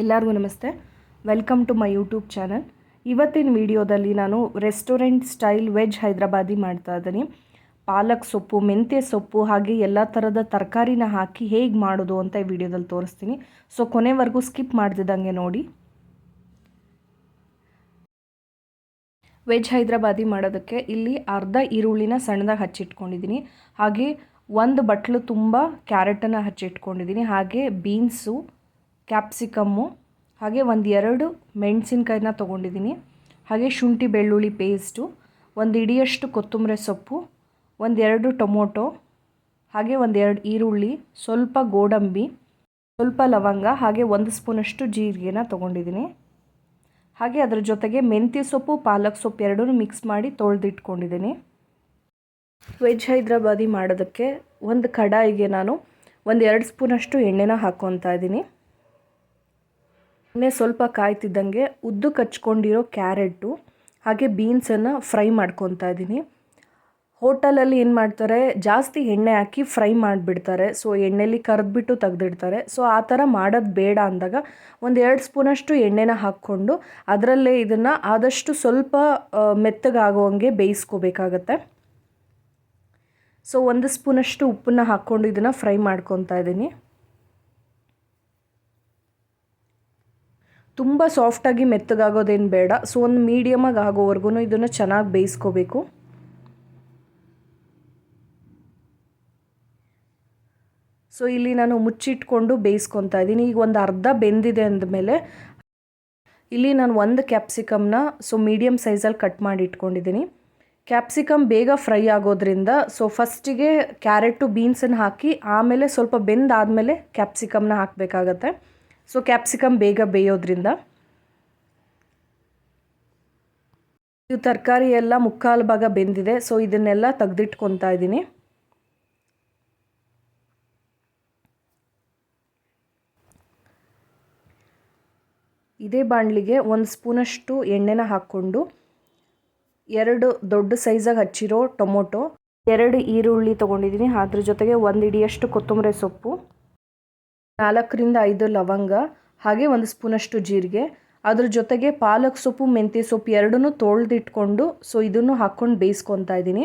ಎಲ್ಲರಿಗೂ ನಮಸ್ತೆ. Welcome to my YouTube channel ಇವತ್ತಿನ ವಿಡಿಯೋದಲ್ಲಿ ನಾನು ರೆಸ್ಟೋರೆಂಟ್ ಸ್ಟೈಲ್ ವೆಜ್ ಹೈದ್ರಾಬಾದಿ ಮಾಡ್ತಾ ಇದ್ದೀನಿ. ಪಾಲಕ್ ಸೊಪ್ಪು, ಮೆಂತ್ಯ ಸೊಪ್ಪು, ಹಾಗೆ ಎಲ್ಲ ಥರದ ತರಕಾರಿನ ಹಾಕಿ ಹೇಗೆ ಮಾಡೋದು ಅಂತ ಈ ವಿಡಿಯೋದಲ್ಲಿ ತೋರಿಸ್ತೀನಿ. ಸೊ ಕೊನೆವರೆಗೂ ಸ್ಕಿಪ್ ಮಾಡ್ದಿದ್ದಂಗೆ ನೋಡಿ. ವೆಜ್ ಹೈದ್ರಾಬಾದಿ ಮಾಡೋದಕ್ಕೆ ಇಲ್ಲಿ ಅರ್ಧ ಈರುಳ್ಳಿನ ಸಣ್ಣದಾಗಿ ಹಚ್ಚಿಟ್ಕೊಂಡಿದ್ದೀನಿ. ಹಾಗೆ ಒಂದು ಬಟ್ಲು ತುಂಬ ಕ್ಯಾರೆಟನ್ನು ಹಚ್ಚಿಟ್ಕೊಂಡಿದ್ದೀನಿ. ಹಾಗೆ ಬೀನ್ಸು ಕ್ಯಾಪ್ಸಿಕಮ್ಮು, ಹಾಗೆ ಒಂದು ಎರಡು ಮೆಣಸಿನ್ಕಾಯಿನ ತೊಗೊಂಡಿದ್ದೀನಿ. ಹಾಗೆ ಶುಂಠಿ ಬೆಳ್ಳುಳ್ಳಿ ಪೇಸ್ಟು ಒಂದು ಇಡಿಯಷ್ಟು ಕೊತ್ತಂಬರಿ ಸೊಪ್ಪು, ಒಂದೆರಡು ಟೊಮೊಟೊ, ಹಾಗೆ ಒಂದೆರಡು ಈರುಳ್ಳಿ, ಸ್ವಲ್ಪ ಗೋಡಂಬಿ, ಸ್ವಲ್ಪ ಲವಂಗ, ಹಾಗೆ ಒಂದು ಸ್ಪೂನಷ್ಟು ಜೀರಿಗೆನ ತೊಗೊಂಡಿದ್ದೀನಿ. ಹಾಗೆ ಅದರ ಜೊತೆಗೆ ಮೆಂತ್ಯ ಸೊಪ್ಪು, ಪಾಲಕ್ ಸೊಪ್ಪು ಎರಡೂ ಮಿಕ್ಸ್ ಮಾಡಿ ತೊಳೆದಿಟ್ಕೊಂಡಿದ್ದೀನಿ. ವೆಜ್ ಹೈದ್ರಾಬಾದಿ ಮಾಡೋದಕ್ಕೆ ಒಂದು ಕಡಾಯಿಗೆ ನಾನು ಒಂದು ಎರಡು ಸ್ಪೂನಷ್ಟು ಎಣ್ಣೆನ ಹಾಕ್ಕೊತಾ ಇದ್ದೀನಿ. ಎಣ್ಣೆ ಸ್ವಲ್ಪ ಕಾಯ್ತಿದ್ದಂಗೆ ಉದ್ದು ಕಚ್ಕೊಂಡಿರೋ ಕ್ಯಾರೆಟು ಹಾಗೆ ಬೀನ್ಸನ್ನು ಫ್ರೈ ಮಾಡ್ಕೊತಾ ಇದ್ದೀನಿ. ಹೋಟಲಲ್ಲಿ ಏನು ಮಾಡ್ತಾರೆ, ಜಾಸ್ತಿ ಎಣ್ಣೆ ಹಾಕಿ ಫ್ರೈ ಮಾಡಿಬಿಡ್ತಾರೆ. ಸೊ, ಎಣ್ಣೆಲಿ ಕರೆದ್ಬಿಟ್ಟು ತೆಗೆದಿಡ್ತಾರೆ. ಸೊ, ಆ ಥರ ಮಾಡೋದು ಬೇಡ ಅಂದಾಗ ಒಂದು ಎರಡು ಸ್ಪೂನಷ್ಟು ಎಣ್ಣೆನ ಹಾಕ್ಕೊಂಡು ಅದರಲ್ಲೇ ಇದನ್ನು ಆದಷ್ಟು ಸ್ವಲ್ಪ ಮೆತ್ತಗಾಗೋಂಗೆ ಬೇಯಿಸ್ಕೋಬೇಕಾಗತ್ತೆ. ಸೊ, ಒಂದು ಸ್ಪೂನಷ್ಟು ಉಪ್ಪನ್ನ ಹಾಕ್ಕೊಂಡು ಇದನ್ನು ಫ್ರೈ ಮಾಡ್ಕೊತಾ ಇದ್ದೀನಿ. ತುಂಬ ಸಾಫ್ಟಾಗಿ ಮೆತ್ತಗಾಗೋದೇನು ಬೇಡ. ಸೊ ಒಂದು ಮೀಡಿಯಮಾಗಿ ಆಗೋವರೆಗೂ ಇದನ್ನು ಚೆನ್ನಾಗಿ ಬೇಯಿಸ್ಕೋಬೇಕು. ಸೊ ಇಲ್ಲಿ ನಾನು ಮುಚ್ಚಿಟ್ಕೊಂಡು ಬೇಯಿಸ್ಕೊತಾ ಇದ್ದೀನಿ. ಈಗ ಒಂದು ಅರ್ಧ ಬೆಂದಿದೆ ಅಂದಮೇಲೆ ಇಲ್ಲಿ ನಾನು ಒಂದು ಕ್ಯಾಪ್ಸಿಕಮ್ನ ಸೊ ಮೀಡಿಯಮ್ ಸೈಜಲ್ಲಿ ಕಟ್ ಮಾಡಿ ಇಟ್ಕೊಂಡಿದ್ದೀನಿ ಕ್ಯಾಪ್ಸಿಕಮ್ ಬೇಗ ಫ್ರೈ ಆಗೋದ್ರಿಂದ ಸೊ ಫಸ್ಟಿಗೆ ಕ್ಯಾರೆಟು ಬೀನ್ಸನ್ನು ಹಾಕಿ, ಆಮೇಲೆ ಸ್ವಲ್ಪ ಬೆಂದಾದಮೇಲೆ ಕ್ಯಾಪ್ಸಿಕಮ್ನ ಹಾಕಬೇಕಾಗತ್ತೆ. ಸೊ ಕ್ಯಾಪ್ಸಿಕಮ್ ಬೇಗ ಬೇಯೋದ್ರಿಂದ ಇದು ತರಕಾರಿ ಎಲ್ಲ ಮುಕ್ಕಾಲು ಭಾಗ ಬೆಂದಿದೆ. ಸೊ ಇದನ್ನೆಲ್ಲ ತೆಗೆದಿಟ್ಕೊತಾ ಇದ್ದೀನಿ. ಇದೇ ಬಾಣಲಿಗೆ ಒಂದು ಸ್ಪೂನಷ್ಟು ಎಣ್ಣೆನ ಹಾಕ್ಕೊಂಡು ಎರಡು ದೊಡ್ಡ ಸೈಜಾಗಿ ಹಚ್ಚಿರೋ ಟೊಮೊಟೊ, ಎರಡು ಈರುಳ್ಳಿ ತೊಗೊಂಡಿದ್ದೀನಿ. ಅದ್ರ ಜೊತೆಗೆ ಒಂದು ಇಡಿಯಷ್ಟು ಕೊತ್ತಂಬರಿ ಸೊಪ್ಪು. ನಾಲ್ಕರಿಂದ ಐದು ಲವಂಗ, ಹಾಗೆ ಒಂದು ಸ್ಪೂನಷ್ಟು ಜೀರಿಗೆ. ಅದ್ರ ಜೊತೆಗೆ ಪಾಲಕ್ ಸೊಪ್ಪು, ಮೆಂತ್ಯ ಸೊಪ್ಪು ಎರಡನ್ನೂ ತೊಳೆದಿಟ್ಕೊಂಡು, ಸೊ ಇದನ್ನು ಹಾಕ್ಕೊಂಡು ಬೇಯಿಸ್ಕೊತಾ ಇದ್ದೀನಿ.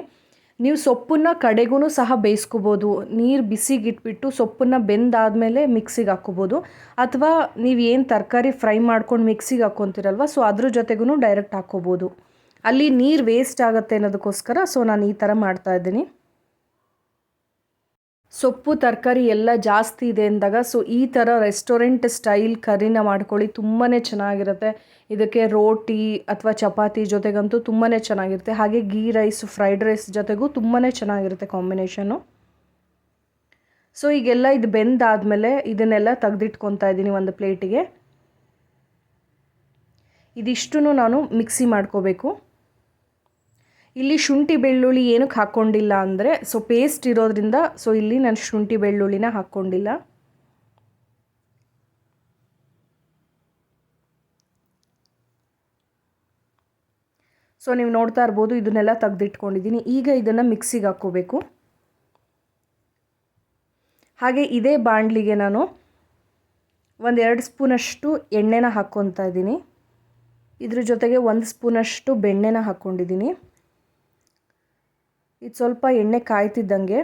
ನೀವು ಸೊಪ್ಪನ್ನು ಕಡೆಗೂ ಸಹ ಬೇಯಿಸ್ಕೋಬೋದು. ನೀರು ಬಿಸಿಗಿಟ್ಬಿಟ್ಟು ಸೊಪ್ಪನ್ನು ಬೆಂದಾದಮೇಲೆ ಮಿಕ್ಸಿಗೆ ಹಾಕ್ಕೋಬೋದು. ಅಥವಾ ನೀವು ಏನು ತರಕಾರಿ ಫ್ರೈ ಮಾಡ್ಕೊಂಡು ಮಿಕ್ಸಿಗೆ ಹಾಕ್ಕೊತೀರಲ್ವ, ಸೊ ಅದ್ರ ಜೊತೆಗೂ ಡೈರೆಕ್ಟ್ ಹಾಕ್ಕೋಬೋದು. ಅಲ್ಲಿ ನೀರು ವೇಸ್ಟ್ ಆಗುತ್ತೆ ಅನ್ನೋದಕ್ಕೋಸ್ಕರ, ಸೊ ನಾನು ಈ ಥರ ಮಾಡ್ತಾಯಿದ್ದೀನಿ ಸೊಪ್ಪು, ತರಕಾರಿ ಎಲ್ಲ ಜಾಸ್ತಿ ಇದೆ ಅಂದಾಗ ಸೊ ಈ ಥರ ರೆಸ್ಟೋರೆಂಟ್ ಸ್ಟೈಲ್ ಕರಿನ ಮಾಡ್ಕೊಳ್ಳಿ ತುಂಬಾ ಚೆನ್ನಾಗಿರುತ್ತೆ. ಇದಕ್ಕೆ ರೋಟಿ ಅಥವಾ ಚಪಾತಿ ಜೊತೆಗಂತೂ ತುಂಬಾ ಚೆನ್ನಾಗಿರುತ್ತೆ. ಹಾಗೆ ಗೀ ರೈಸ್ ಫ್ರೈಡ್ ರೈಸ್ ಜೊತೆಗೂ ತುಂಬಾ ಚೆನ್ನಾಗಿರುತ್ತೆ ಕಾಂಬಿನೇಷನ್ನು ಸೊ ಈಗೆಲ್ಲ ಇದು ಬೆಂದಾದಮೇಲೆ ಇದನ್ನೆಲ್ಲ ತೆಗೆದಿಟ್ಕೊತಾ ಇದ್ದೀನಿ ಒಂದು ಪ್ಲೇಟಿಗೆ ಇದಿಷ್ಟು ನಾನು ಮಿಕ್ಸಿ ಮಾಡ್ಕೋಬೇಕು. ಇಲ್ಲಿ ಶುಂಠಿ ಬೆಳ್ಳುಳ್ಳಿ ಏನಕ್ಕೆ ಹಾಕ್ಕೊಂಡಿಲ್ಲ ಅಂದರೆ ಸೊ ಪೇಸ್ಟ್ ಇರೋದ್ರಿಂದ ಸೊ ಇಲ್ಲಿ ನಾನು ಶುಂಠಿ ಬೆಳ್ಳುಳ್ಳಿನ ಹಾಕ್ಕೊಂಡಿಲ್ಲ. ಸೊ ನೀವು ನೋಡ್ತಾ ಇರ್ಬೋದು, ಇದನ್ನೆಲ್ಲ ತೆಗೆದಿಟ್ಕೊಂಡಿದ್ದೀನಿ. ಈಗ ಇದನ್ನು ಮಿಕ್ಸಿಗೆ ಹಾಕ್ಕೋಬೇಕು. ಹಾಗೆ ಇದೇ ಬಾಣಲಿಗೆ ನಾನು ಒಂದು ಎರಡು ಸ್ಪೂನಷ್ಟು ಎಣ್ಣೆನ ಹಾಕ್ಕೊತಾ ಇದ್ದೀನಿ. ಇದ್ರ ಜೊತೆಗೆ ಒಂದು ಸ್ಪೂನಷ್ಟು ಬೆಣ್ಣೆನ ಹಾಕ್ಕೊಂಡಿದ್ದೀನಿ. ಇದು ಸ್ವಲ್ಪ ಎಣ್ಣೆ ಕಾಯ್ತಿದ್ದಂಗೆ.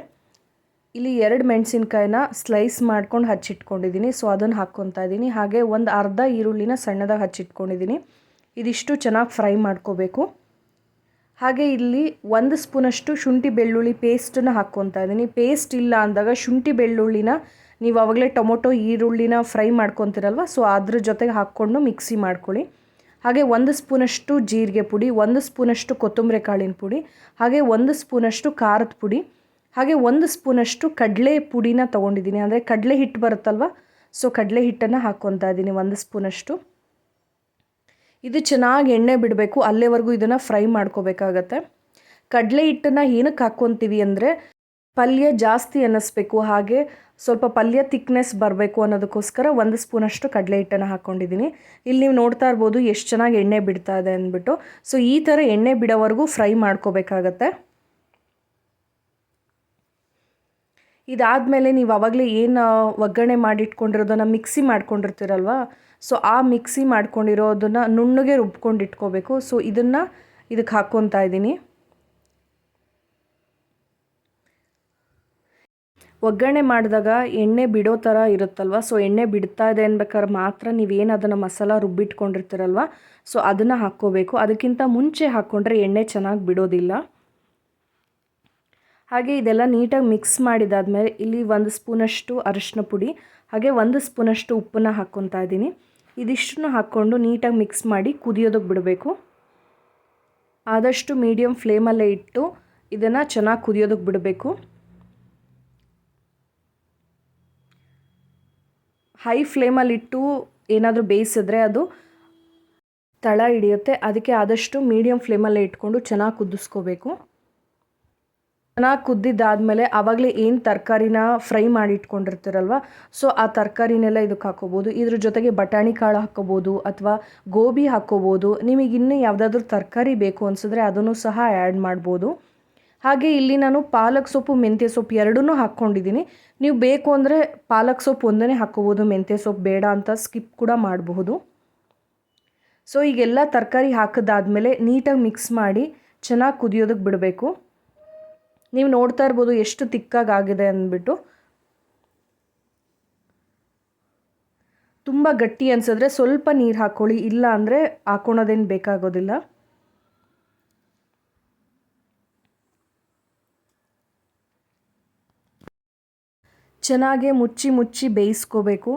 ಇಲ್ಲಿ ಎರಡು ಮೆಣಸಿನ್ಕಾಯಿನ ಸ್ಲೈಸ್ ಮಾಡ್ಕೊಂಡು ಹಚ್ಚಿಟ್ಕೊಂಡಿದ್ದೀನಿ ಸೊ ಅದನ್ನು ಹಾಕ್ಕೊತಾ ಇದ್ದೀನಿ ಹಾಗೆ ಒಂದು ಅರ್ಧ ಈರುಳ್ಳಿನ ಸಣ್ಣದಾಗಿ ಹಚ್ಚಿಟ್ಕೊಂಡಿದ್ದೀನಿ ಇದಿಷ್ಟು ಚೆನ್ನಾಗಿ ಫ್ರೈ ಮಾಡ್ಕೋಬೇಕು. ಹಾಗೆ ಇಲ್ಲಿ ಒಂದು ಸ್ಪೂನಷ್ಟು ಶುಂಠಿ ಬೆಳ್ಳುಳ್ಳಿ ಪೇಸ್ಟನ್ನ ಹಾಕ್ಕೊತಾ ಇದ್ದೀನಿ ಪೇಸ್ಟ್ ಇಲ್ಲ ಅಂದಾಗ ಶುಂಠಿ ಬೆಳ್ಳುಳ್ಳಿನ ನೀವು ಆವಾಗಲೇ ಟೊಮೊಟೊ ಈರುಳ್ಳಿನ ಫ್ರೈ ಮಾಡ್ಕೊತೀರಲ್ವ? ಸೊ, ಅದ್ರ ಜೊತೆಗೆ ಹಾಕ್ಕೊಂಡು ಮಿಕ್ಸಿ ಮಾಡ್ಕೊಳ್ಳಿ. ಹಾಗೆ ಒಂದು ಸ್ಪೂನಷ್ಟು ಜೀರಿಗೆ ಪುಡಿ, ಒಂದು ಸ್ಪೂನಷ್ಟು ಕೊತ್ತಂಬರಿ ಕಾಳಿನ ಪುಡಿ, ಹಾಗೆ ಒಂದು ಸ್ಪೂನಷ್ಟು ಖಾರದ ಪುಡಿ, ಹಾಗೆ ಒಂದು ಸ್ಪೂನಷ್ಟು ಕಡಲೆ ಪುಡಿನ ತೊಗೊಂಡಿದ್ದೀನಿ. ಅಂದರೆ ಕಡಲೆ ಹಿಟ್ಟು ಬರುತ್ತಲ್ವ? ಸೊ ಕಡಲೆ ಹಿಟ್ಟನ್ನು ಹಾಕ್ಕೊತಾ ಇದ್ದೀನಿ ಒಂದು ಸ್ಪೂನಷ್ಟು. ಇದು ಚೆನ್ನಾಗಿ ಎಣ್ಣೆ ಬಿಡಬೇಕು, ಅಲ್ಲೇವರೆಗೂ ಇದನ್ನು ಫ್ರೈ ಮಾಡ್ಕೋಬೇಕಾಗತ್ತೆ. ಕಡಲೆ ಹಿಟ್ಟನ್ನು ಏನಕ್ಕೆ ಹಾಕ್ಕೊತೀವಿ ಅಂದರೆ ಪಲ್ಯ ಜಾಸ್ತಿ ಅನ್ನಿಸ್ಬೇಕು, ಹಾಗೆ ಸ್ವಲ್ಪ ಪಲ್ಯ ತಿಕ್ನೆಸ್ ಬರಬೇಕು ಅನ್ನೋದಕ್ಕೋಸ್ಕರ ಒಂದು ಸ್ಪೂನಷ್ಟು ಕಡಲೆ ಹಿಟ್ಟನ್ನು ಹಾಕ್ಕೊಂಡಿದ್ದೀನಿ. ಇಲ್ಲಿ ನೀವು ನೋಡ್ತಾ ಇರ್ಬೋದು ಎಷ್ಟು ಚೆನ್ನಾಗಿ ಎಣ್ಣೆ ಬಿಡ್ತಾ ಇದೆ ಅಂದ್ಬಿಟ್ಟು. ಸೊ ಈ ಥರ ಎಣ್ಣೆ ಬಿಡೋವರೆಗೂ ಫ್ರೈ ಮಾಡ್ಕೋಬೇಕಾಗತ್ತೆ. ಇದಾದಮೇಲೆ ನೀವು ಆವಾಗಲೇ ಏನು ಒಗ್ಗರಣೆ ಮಾಡಿಟ್ಕೊಂಡಿರೋದನ್ನು ಮಿಕ್ಸಿ ಮಾಡ್ಕೊಂಡಿರ್ತೀರಲ್ವ? ಸೊ ಆ ಮಿಕ್ಸಿ ಮಾಡ್ಕೊಂಡಿರೋದನ್ನು ನುಣ್ಣಗೆ ರುಬ್ಕೊಂಡು ಇಟ್ಕೋಬೇಕು ಸೊ ಇದನ್ನು ಇದಕ್ಕೆ ಹಾಕ್ಕೊತಾ ಇದ್ದೀನಿ. ಒಗ್ಗರಣೆ ಮಾಡಿದಾಗ ಎಣ್ಣೆ ಬಿಡೋ ಥರ ಇರುತ್ತಲ್ವ? ಸೊ ಎಣ್ಣೆ ಬಿಡ್ತಾ ಇದೆ ಅನ್ಬೇಕಾದ್ರೆ ಮಾತ್ರ ನೀವೇನು ಅದನ್ನು ಮಸಾಲ ರುಬ್ಬಿಟ್ಕೊಂಡಿರ್ತೀರಲ್ವ? ಸೊ ಅದನ್ನು ಹಾಕ್ಕೋಬೇಕು. ಅದಕ್ಕಿಂತ ಮುಂಚೆ ಹಾಕ್ಕೊಂಡ್ರೆ ಎಣ್ಣೆ ಚೆನ್ನಾಗಿ ಬಿಡೋದಿಲ್ಲ. ಹಾಗೆ ಇದೆಲ್ಲ ನೀಟಾಗಿ ಮಿಕ್ಸ್ ಮಾಡಿದಾದ್ಮೇಲೆ ಇಲ್ಲಿ ಒಂದು ಸ್ಪೂನಷ್ಟು ಅರಿಶಿನ ಪುಡಿ, ಹಾಗೆ ಒಂದು ಸ್ಪೂನಷ್ಟು ಉಪ್ಪನ್ನು ಹಾಕ್ಕೊತಾ ಇದ್ದೀನಿ. ಇದಿಷ್ಟನ್ನು ಹಾಕ್ಕೊಂಡು ನೀಟಾಗಿ ಮಿಕ್ಸ್ ಮಾಡಿ ಕುದಿಯೋದಕ್ಕೆ ಬಿಡಬೇಕು. ಆದಷ್ಟು ಮೀಡಿಯಮ್ ಫ್ಲೇಮಲ್ಲೇ ಇಟ್ಟು ಇದನ್ನು ಚೆನ್ನಾಗಿ ಕುದಿಯೋದಕ್ಕೆ ಬಿಡಬೇಕು. ಹೈ ಫ್ಲೇಮಲ್ಲಿಟ್ಟು ಏನಾದರೂ ಬೇಯಿಸಿದ್ರೆ ಅದು ತಳ ಹಿಡಿಯುತ್ತೆ. ಅದಕ್ಕೆ ಆದಷ್ಟು ಮೀಡಿಯಮ್ ಫ್ಲೇಮಲ್ಲೇ ಇಟ್ಕೊಂಡು ಚೆನ್ನಾಗಿ ಕುದಿಸ್ಕೋಬೇಕು. ಚೆನ್ನಾಗಿ ಕುದ್ದಿದ್ದಾದಮೇಲೆ ಆವಾಗಲೇ ಏನು ತರಕಾರಿನ ಫ್ರೈ ಮಾಡಿ ಇಟ್ಕೊಂಡಿರ್ತೀರಲ್ವ, ಸೊ ಆ ತರಕಾರಿನೆಲ್ಲ ಇದಕ್ಕೆ ಹಾಕೋಬೋದು ಇದ್ರ ಜೊತೆಗೆ ಬಟಾಣಿ ಕಾಳು ಹಾಕೋಬೋದು ಅಥವಾ ಗೋಬಿ ಹಾಕೋಬೋದು ನಿಮಗೆ ಇನ್ನೂ ಯಾವುದಾದ್ರೂ ತರಕಾರಿ ಬೇಕು ಅನಿಸಿದ್ರೆ ಅದನ್ನು ಸಹ ಆ್ಯಡ್ ಮಾಡ್ಬೋದು. ಹಾಗೆ ಇಲ್ಲಿ ನಾನು ಪಾಲಕ್ ಸೊಪ್ಪು, ಮೆಂತ್ಯ ಸೊಪ್ಪು ಎರಡನ್ನೂ ಹಾಕ್ಕೊಂಡಿದ್ದೀನಿ. ನೀವು ಬೇಕು ಅಂದರೆ ಪಾಲಕ್ ಸೊಪ್ಪು ಒಂದನೇ ಹಾಕ್ಕೋಬೋದು, ಮೆಂತ್ಯ ಸೊಪ್ಪು ಬೇಡ ಅಂತ ಸ್ಕಿಪ್ ಕೂಡ ಮಾಡಬಹುದು. ಸೊ ಈಗೆಲ್ಲ ತರಕಾರಿ ಹಾಕಿದಾದ್ಮೇಲೆ ನೀಟಾಗಿ ಮಿಕ್ಸ್ ಮಾಡಿ ಚೆನ್ನಾಗಿ ಕುದಿಯೋದಕ್ಕೆ ಬಿಡಬೇಕು. ನೀವು ನೋಡ್ತಾ ಇರ್ಬೋದು ಎಷ್ಟು ತಿಕ್ಕಾಗಿ ಆಗಿದೆ ಅಂದ್ಬಿಟ್ಟು. ತುಂಬ ಗಟ್ಟಿ ಅನಿಸಿದ್ರೆ ಸ್ವಲ್ಪ ನೀರು ಹಾಕ್ಕೊಳ್ಳಿ ಇಲ್ಲ ಅಂದರೆ ಹಾಕ್ಕೊಳೋದೇನು ಬೇಕಾಗೋದಿಲ್ಲ. ಚೆನ್ನಾಗೆ ಮುಚ್ಚಿ ಮುಚ್ಚಿ ಬೇಯಿಸ್ಕೋಬೇಕು.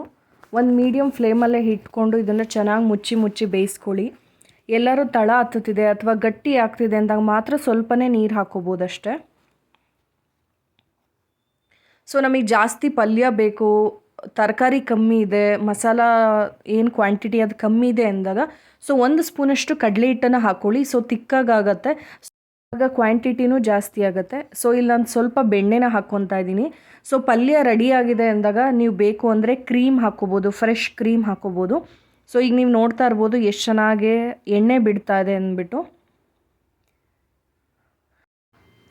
ಒಂದು ಮೀಡಿಯಮ್ ಫ್ಲೇಮಲ್ಲೇ ಇಟ್ಕೊಂಡು ಇದನ್ನು ಚೆನ್ನಾಗಿ ಮುಚ್ಚಿ ಮುಚ್ಚಿ ಬೇಯಿಸ್ಕೊಳ್ಳಿ. ಎಲ್ಲರೂ ತಳ ಹತ್ತುತ್ತಿದೆ ಅಥವಾ ಗಟ್ಟಿ ಆಗ್ತಿದೆ ಅಂದಾಗ ಮಾತ್ರ ಸ್ವಲ್ಪನೇ ನೀರು ಹಾಕೋಬೋದಷ್ಟೆ. ಸೊ ನಮಗೆ ಜಾಸ್ತಿ ಪಲ್ಯ ಬೇಕು. ತರಕಾರಿ ಕಮ್ಮಿ ಇದೆ. ಮಸಾಲ ಏನು ಕ್ವಾಂಟಿಟಿ ಅದು ಕಮ್ಮಿ ಇದೆ ಅಂದಾಗ ಸೊ ಒಂದು ಸ್ಪೂನಷ್ಟು ಕಡಲೆ ಹಿಟ್ಟನ್ನು ಹಾಕ್ಕೊಳ್ಳಿ ಸೊ ತಿಕ್ಕಾಗತ್ತೆ ಆಗ ಕ್ವಾಂಟಿಟಿನೂ ಜಾಸ್ತಿ ಆಗುತ್ತೆ. ಸೊ ಇಲ್ಲಿ ನಾನು ಸ್ವಲ್ಪ ಬೆಣ್ಣೆನ ಹಾಕ್ಕೊತಾ ಇದ್ದೀನಿ. ಸೊ ಪಲ್ಯ ರೆಡಿಯಾಗಿದೆ ಅಂದಾಗ ನೀವು ಬೇಕು ಅಂದರೆ ಕ್ರೀಮ್ ಹಾಕ್ಕೋಬೋದು ಫ್ರೆಶ್ ಕ್ರೀಮ್ ಹಾಕ್ಕೋಬೋದು. ಸೊ ಈಗ ನೀವು ನೋಡ್ತಾ ಇರ್ಬೋದು ಎಷ್ಟು ಚೆನ್ನಾಗಿ ಎಣ್ಣೆ ಬಿಡ್ತಾ ಇದೆ ಅಂದ್ಬಿಟ್ಟು.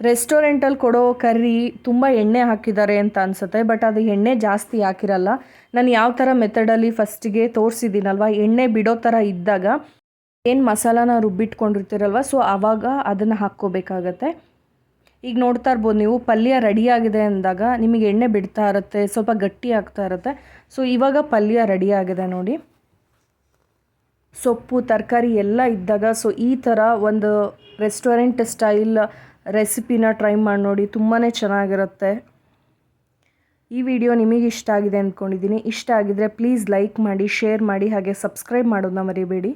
ರೆಸ್ಟೋರೆಂಟಲ್ಲಿ ಕೊಡೋ ಕರ್ರಿ ತುಂಬ ಎಣ್ಣೆ ಹಾಕಿದ್ದಾರೆ ಅಂತ ಅನಿಸುತ್ತೆ ಬಟ್ ಅದು ಎಣ್ಣೆ ಜಾಸ್ತಿ ಹಾಕಿರಲ್ಲ. ನಾನು ಯಾವ ಥರ ಮೆಥಡಲ್ಲಿ ಫಸ್ಟಿಗೆ ತೋರಿಸಿದ್ದೀನಲ್ವ, ಎಣ್ಣೆ ಬಿಡೋ ಥರ ಇದ್ದಾಗ. ಏನು ಮಸಾಲಾನ ರುಬ್ಬಿಟ್ಕೊಂಡಿರ್ತೀರಲ್ವ ಸೊ ಆವಾಗ ಅದನ್ನು ಹಾಕ್ಕೋಬೇಕಾಗತ್ತೆ. ಈಗ ನೋಡ್ತಾ ಇರ್ಬೋದು ನೀವು, ಪಲ್ಯ ರೆಡಿಯಾಗಿದೆ ಅಂದಾಗ ನಿಮಗೆ ಎಣ್ಣೆ ಬಿಡ್ತಾ ಇರುತ್ತೆ, ಸ್ವಲ್ಪ ಗಟ್ಟಿ ಆಗ್ತಾ ಇರುತ್ತೆ. ಸೊ ಇವಾಗ ಪಲ್ಯ ರೆಡಿಯಾಗಿದೆ ನೋಡಿ. ಸೊಪ್ಪು, ತರಕಾರಿ ಎಲ್ಲ ಇದ್ದಾಗ ಸೊ ಈ ಥರ ಒಂದು ರೆಸ್ಟೋರೆಂಟ್ ಸ್ಟೈಲ್ ರೆಸಿಪಿನ ಟ್ರೈ ಮಾಡಿ ನೋಡಿ ತುಂಬಾ ಚೆನ್ನಾಗಿರುತ್ತೆ. ಈ ವಿಡಿಯೋ ನಿಮಗೆ ಇಷ್ಟ ಆಗಿದೆ ಅಂದ್ಕೊಂಡಿದ್ದೀನಿ ಇಷ್ಟ ಆಗಿದರೆ ಪ್ಲೀಸ್ ಲೈಕ್ ಮಾಡಿ ಶೇರ್ ಮಾಡಿ, ಹಾಗೆ ಸಬ್ಸ್ಕ್ರೈಬ್ ಮಾಡೋದನ್ನ ಮರಿಬೇಡಿ.